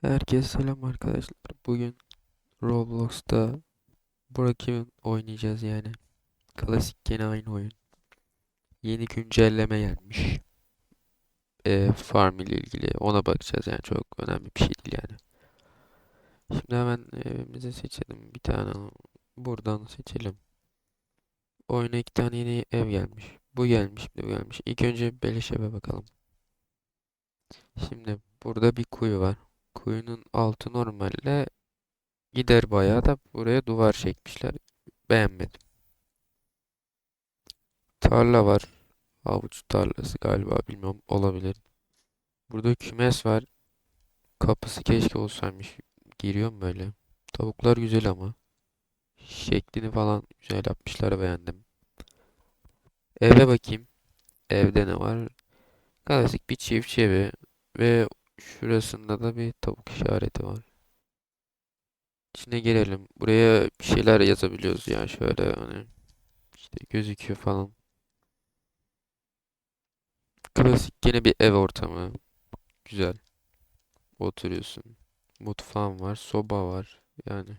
Herkese selam arkadaşlar. Bugün Roblox'ta Brookhaven oynayacağız yani. Klasik gene aynı oyun. Yeni güncelleme gelmiş. Ee, farm ile ilgili ona bakacağız yani çok önemli bir şey değil yani. Şimdi hemen evimizi seçelim. Bir tane buradan seçelim. Oyuna iki tane yeni ev gelmiş. Bu gelmiş, bu gelmiş. İlk önce beleş bakalım. Şimdi burada bir kuyu var. Kuyunun altı normalde Gider bayağı da buraya duvar çekmişler. Beğenmedim. Tarla var. Havuç tarlası galiba bilmiyorum olabilir. Burada kümes var. Kapısı keşke olsaymış. Giriyorum böyle. Tavuklar güzel ama. Şeklini falan güzel yapmışlar beğendim. Eve bakayım. Evde ne var? Klasik bir çiftçi evi. Ve şurasında da bir tavuk işareti var. İçine girelim. Buraya bir şeyler yazabiliyoruz ya şöyle hani işte gözüküyor falan. Klasik gene bir ev ortamı. Güzel. Oturuyorsun. Mutfağın var, soba var. Yani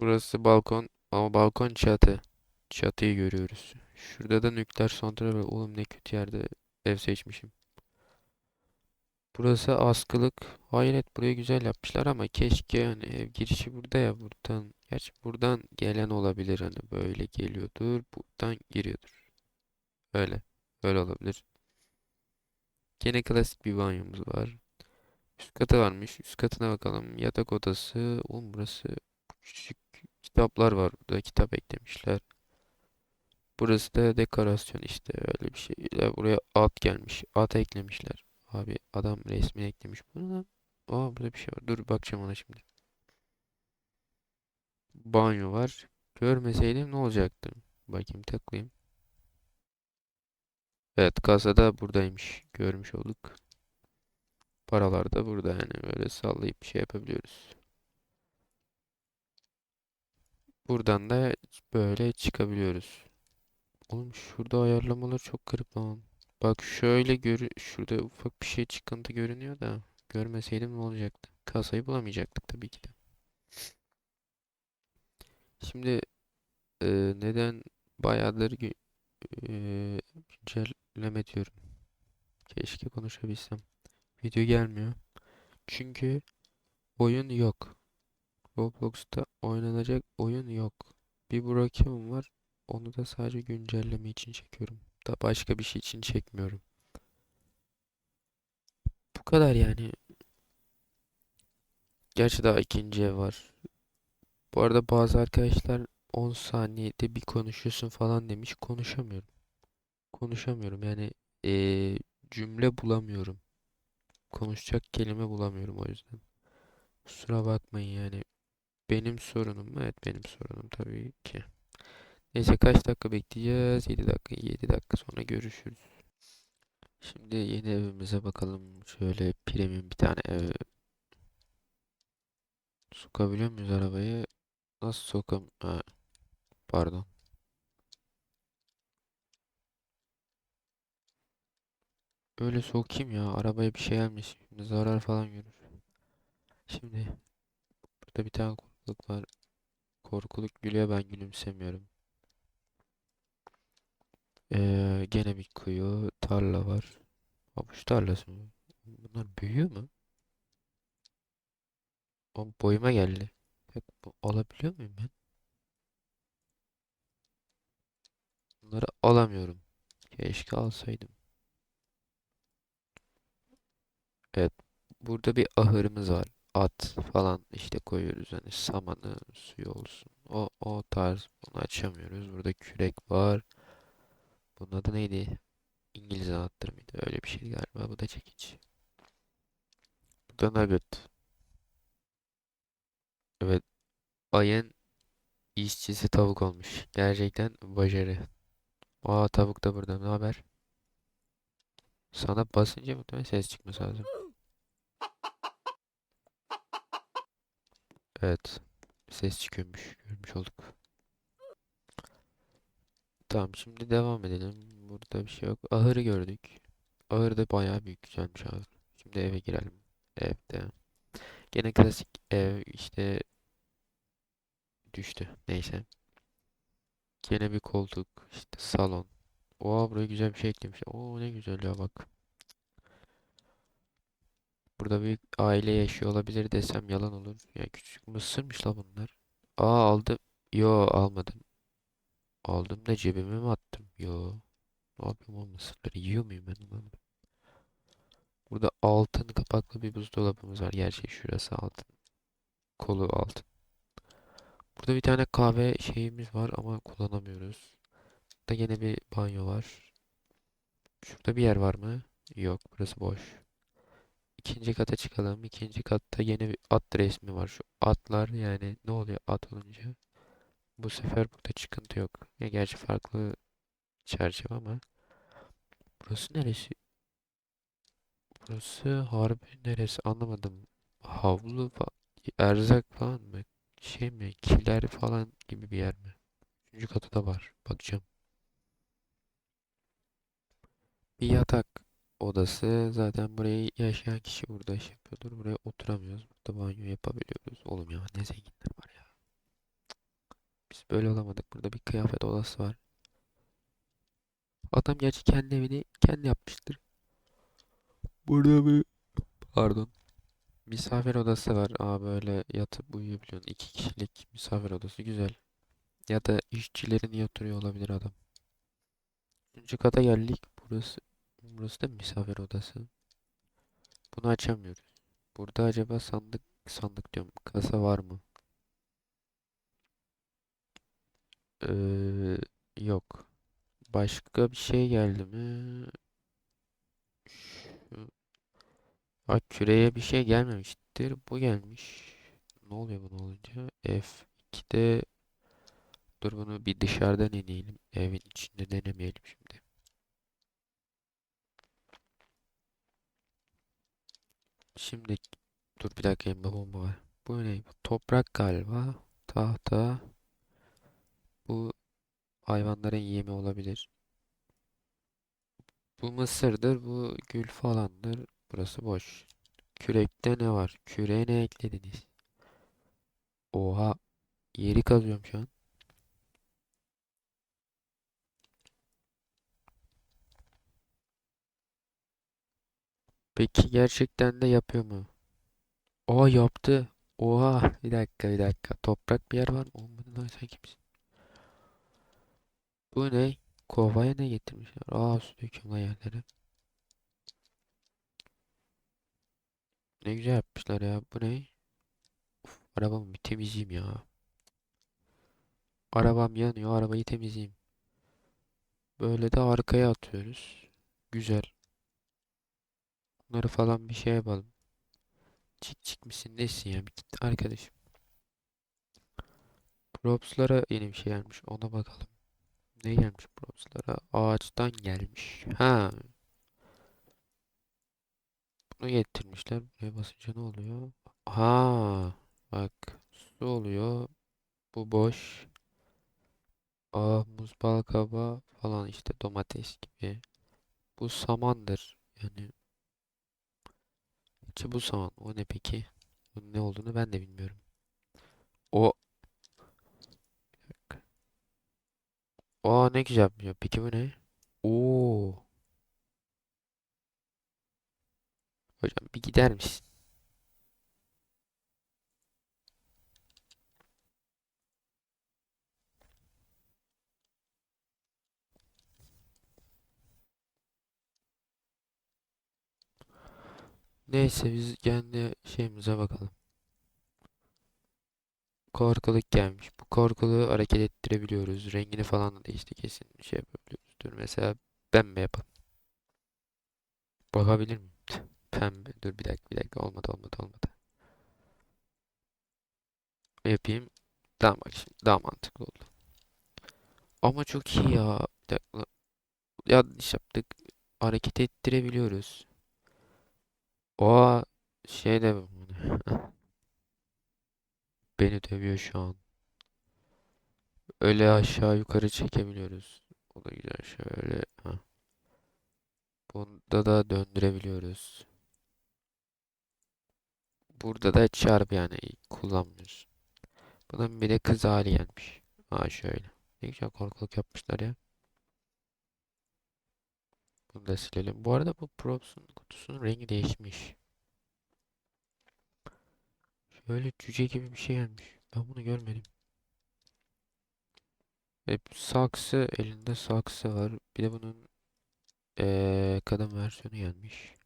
burası balkon ama balkon çatı. Çatıyı görüyoruz. Şurada da nükleer santral var. Oğlum ne kötü yerde ev seçmişim. Burası askılık. Hayret burayı güzel yapmışlar ama keşke hani ev girişi burada ya buradan. Gerçi buradan gelen olabilir hani böyle geliyordur. Buradan giriyordur. Öyle. Öyle olabilir. Gene klasik bir banyomuz var. Üst katı varmış. Üst katına bakalım. Yatak odası. Oğlum burası küçük kitaplar var. Burada kitap eklemişler. Burası da dekorasyon işte öyle bir şey. Ya Buraya at gelmiş. At eklemişler. Abi adam resmini eklemiş bunu da. Aa burada bir şey var. Dur bakacağım ona şimdi. Banyo var. Görmeseydim ne olacaktı? Bakayım tıklayayım. Evet kasada buradaymış. Görmüş olduk. Paralar da burada yani böyle sallayıp şey yapabiliyoruz. Buradan da böyle çıkabiliyoruz. Oğlum şurada ayarlamalar çok garip lan. Bak şöyle gör şurada ufak bir şey çıkıntı görünüyor da görmeseydim ne olacaktı? Kasayı bulamayacaktık tabii ki de. Şimdi e, neden bayağıdır e, güncelleme diyorum. Keşke konuşabilsem. Video gelmiyor. Çünkü oyun yok. Roblox'ta oynanacak oyun yok. Bir Brookhaven var. Onu da sadece güncelleme için çekiyorum. Da başka bir şey için çekmiyorum. Bu kadar yani. Gerçi daha ikinci ev var. Bu arada bazı arkadaşlar 10 saniyede bir konuşuyorsun falan demiş. Konuşamıyorum. Konuşamıyorum yani eee, cümle bulamıyorum. Konuşacak kelime bulamıyorum o yüzden. Kusura bakmayın yani. Benim sorunum mu? Evet benim sorunum tabii ki. Neyse kaç dakika bekleyeceğiz? 7 dakika. 7 dakika sonra görüşürüz. Şimdi yeni evimize bakalım. Şöyle premium bir tane ev. Sokabiliyor muyuz arabayı? Nasıl sokam? Ha, pardon. Öyle sokayım ya. Arabaya bir şey gelmiş. Şimdi zarar falan görür. Şimdi burada bir tane korkuluk var. Korkuluk gülüyor ben gülümsemiyorum. Ee, gene bir kuyu. Tarla var. Havuç tarlası mı? Bunlar büyüyor mu? O boyuma geldi. Bu- alabiliyor muyum ben? Bunları alamıyorum. Keşke alsaydım. Evet. Burada bir ahırımız var. At falan işte koyuyoruz. Hani samanı, suyu olsun. O, o tarz. Bunu açamıyoruz. Burada kürek var. Bunun adı neydi? İngiliz anahtarı mıydı? Öyle bir şeydi galiba. Bu da çekiç. Bu da nugget. Evet. Ayın işçisi tavuk olmuş. Gerçekten başarı. Aa tavuk da burada. Ne haber? Sana basınca muhtemelen ses çıkması lazım. Evet. Ses çıkıyormuş. Görmüş olduk. Tamam şimdi devam edelim. Burada bir şey yok. Ahırı gördük. Ahır da bayağı büyük güzelmiş ahır. Şimdi eve girelim. Evde. Gene klasik ev işte düştü. Neyse. Gene bir koltuk. işte salon. Oha buraya güzel bir şey eklemiş. Oo ne güzel ya bak. Burada büyük aile yaşıyor olabilir desem yalan olur. Ya küçük mısırmış la bunlar. Aa aldım. Yo almadım. Aldım da cebime mi attım? Yo. Ne yapayım o mısırları? Yiyor muyum ben onları? Burada altın kapaklı bir buzdolabımız var. Gerçi şurası altın. Kolu altın. Burada bir tane kahve şeyimiz var ama kullanamıyoruz. Burada yine bir banyo var. Şurada bir yer var mı? Yok, burası boş. İkinci kata çıkalım. İkinci katta yeni bir at resmi var. Şu atlar yani ne oluyor at olunca? Bu sefer burada çıkıntı yok. Ya gerçi farklı çerçeve ama. Burası neresi? Burası harbi neresi anlamadım. Havlu erzak falan mı? Şey mi? Kiler falan gibi bir yer mi? Üçüncü katı da var. Bakacağım. Bir yatak odası. Zaten burayı yaşayan kişi burada iş yapıyordur. Buraya oturamıyoruz. Burada banyo yapabiliyoruz. Oğlum ya ne zenginler böyle olamadık. Burada bir kıyafet odası var. Adam gerçi kendi evini kendi yapmıştır. Burada bir pardon. Misafir odası var. Aa böyle yatıp uyuyabiliyorsun. İki kişilik misafir odası güzel. Ya da işçilerin yatırıyor olabilir adam. Üçüncü kata geldik. Burası burası da misafir odası. Bunu açamıyoruz. Burada acaba sandık sandık diyorum. Kasa var mı? Ee, yok. Başka bir şey geldi mi? Şu, küreye bir şey gelmemiştir. Bu gelmiş. Ne oluyor bunu olunca? F2'de dur bunu bir dışarıdan deneyelim. Evin içinde denemeyelim şimdi. Şimdi dur bir dakika elimde bomba var. Bu ne? Toprak galiba. Tahta. Hayvanların yemi olabilir. Bu mısırdır. Bu gül falandır. Burası boş. Kürekte ne var? Küreğe ne eklediniz? Oha. Yeri kazıyorum şu an. Peki gerçekten de yapıyor mu? Aa yaptı. Oha. Bir dakika bir dakika. Toprak bir yer var mı? Oğlum sen kimsin? Bu ne? Kovaya ne getirmişler? Aa su döküyorum lan yerlere. Ne güzel yapmışlar ya. Bu ne? Arabamı bir temizleyeyim ya. Arabam yanıyor. Arabayı temizleyeyim. Böyle de arkaya atıyoruz. Güzel. Bunları falan bir şey yapalım. Çık çık mısın nesin ya? Bir git arkadaşım. Props'lara yeni bir şey gelmiş. Ona bakalım. Ne gelmiş props'lara? Ağaçtan gelmiş. Ha. Bunu getirmişler. Buraya basınca ne oluyor? Ha. Bak. Su oluyor. Bu boş. Aa, muz balkaba falan işte domates gibi. Bu samandır. Yani içi bu saman. O ne peki? Bunun ne olduğunu ben de bilmiyorum. O Aa ne güzel yapıyor. Peki bu ne? Oo. Hocam bir gider misin? Neyse biz kendi şeyimize bakalım. Korkuluk gelmiş. Bu korkuluğu hareket ettirebiliyoruz. Rengini falan da değişti kesin bir şey yapabiliyoruz. Dur mesela pembe yapalım. Bakabilir miyim? Pembe. Dur bir dakika bir dakika olmadı olmadı olmadı. Yapayım. Tamam bak şimdi daha mantıklı oldu. Ama çok iyi ya. Bir dakika. Yanlış yaptık. Hareket ettirebiliyoruz. O şey de beni dövüyor şu an. Öyle aşağı yukarı çekebiliyoruz. O da güzel şöyle. Ha. Bunda da döndürebiliyoruz. Burada da çarp yani kullanmıyorsun. Bunun bir de kız hali gelmiş. Aa şöyle. Ne güzel korkuluk yapmışlar ya. Bunu da silelim. Bu arada bu props'un kutusunun rengi değişmiş. Şöyle cüce gibi bir şey gelmiş. Ben bunu görmedim. Ve saksı elinde saksı var. Bir de bunun eee, kadın versiyonu gelmiş.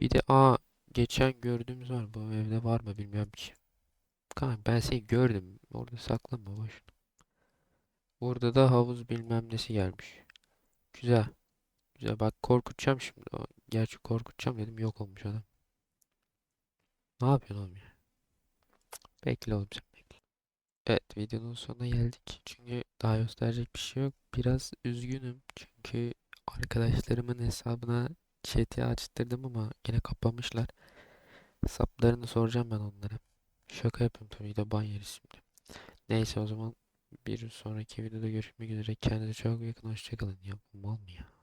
Bir de aa geçen gördüğümüz var. Bu evde var mı bilmiyorum ki. Kanka ben seni gördüm. Orada saklanma boşuna. Burada da havuz bilmem nesi gelmiş. Güzel. Güzel bak korkutacağım şimdi. Gerçi korkutacağım dedim yok olmuş adam. Ne yapıyorsun oğlum ya? Bekle oğlum sen bekle. Evet videonun sonuna geldik. Çünkü daha gösterecek bir şey yok. Biraz üzgünüm. Çünkü arkadaşlarımın hesabına chat'i açtırdım ama yine kapamışlar. Hesaplarını soracağım ben onlara. Şaka yapıyorum tabii de ban yeriz şimdi. Neyse o zaman bir sonraki videoda görüşmek üzere. Kendinize çok yakın. Hoşçakalın. Ya bu mal mı ya?